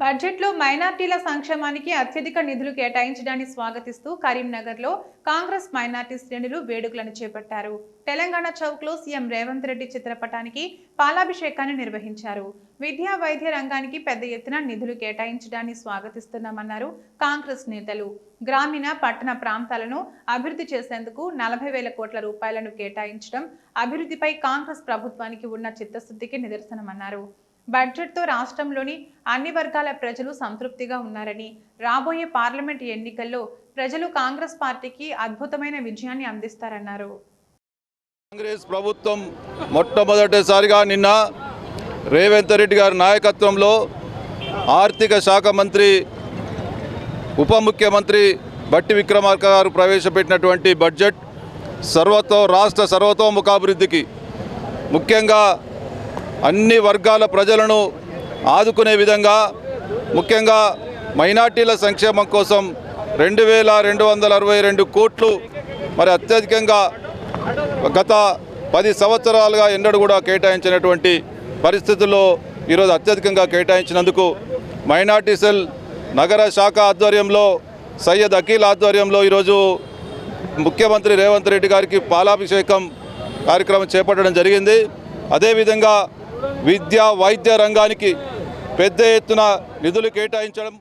బడ్జెట్లో మైనార్టీల సంక్షేమానికి అత్యధిక నిధులు కేటాయించడాన్ని స్వాగతిస్తూ కరీంనగర్లో కాంగ్రెస్ మైనార్టీ శ్రేణులు వేడుకలను చేపట్టారు. తెలంగాణ చౌక్లో సీఎం రేవంత్ రెడ్డి చిత్రపటానికి పాలాభిషేకాన్ని నిర్వహించారు. విద్యా వైద్య రంగానికి పెద్ద ఎత్తున నిధులు కేటాయించడాన్ని స్వాగతిస్తున్నామన్నారు కాంగ్రెస్ నేతలు. గ్రామీణ పట్టణ ప్రాంతాలను అభివృద్ధి చేసేందుకు నలభై వేల కోట్ల రూపాయలను కేటాయించడం అభివృద్ధిపై కాంగ్రెస్ ప్రభుత్వానికి ఉన్న చిత్తశుద్ధికి నిదర్శనమన్నారు. బడ్జెట్తో రాష్ట్రంలోని అన్ని వర్గాల ప్రజలు సంతృప్తిగా ఉన్నారని రాబోయే పార్లమెంట్ ఎన్నికల్లో ప్రజలు కాంగ్రెస్ పార్టీకి అద్భుతమైన విజయాన్ని అందిస్తారన్నారు. కాంగ్రెస్ ప్రభుత్వం మొట్టమొదటిసారిగా నిన్న రేవంత్ రెడ్డి గారి నాయకత్వంలో ఆర్థిక శాఖ మంత్రి ఉప ముఖ్యమంత్రి బట్టి విక్రమార్క గారు ప్రవేశపెట్టినటువంటి బడ్జెట్ సర్వతో రాష్ట్ర సర్వతోముఖాభివృద్ధికి ముఖ్యంగా అన్ని వర్గాల ప్రజలను ఆదుకునే విధంగా ముఖ్యంగా మైనార్టీల సంక్షేమం కోసం రెండు వేల రెండు వందల అరవై రెండు కోట్లు మరి అత్యధికంగా గత పది సంవత్సరాలుగా ఎన్నడూ కూడా కేటాయించినటువంటి పరిస్థితుల్లో ఈరోజు అత్యధికంగా కేటాయించినందుకు మైనార్టీ సెల్ నగర శాఖ ఆధ్వర్యంలో సయ్యద్ అఖిల్ ఆధ్వర్యంలో ఈరోజు ముఖ్యమంత్రి రేవంత్ రెడ్డి గారికి పాలాభిషేకం కార్యక్రమం చేపట్టడం జరిగింది. అదేవిధంగా విద్యా వైద్య రంగానికి పెద్ద ఎత్తున నిధులు కేటాయించడం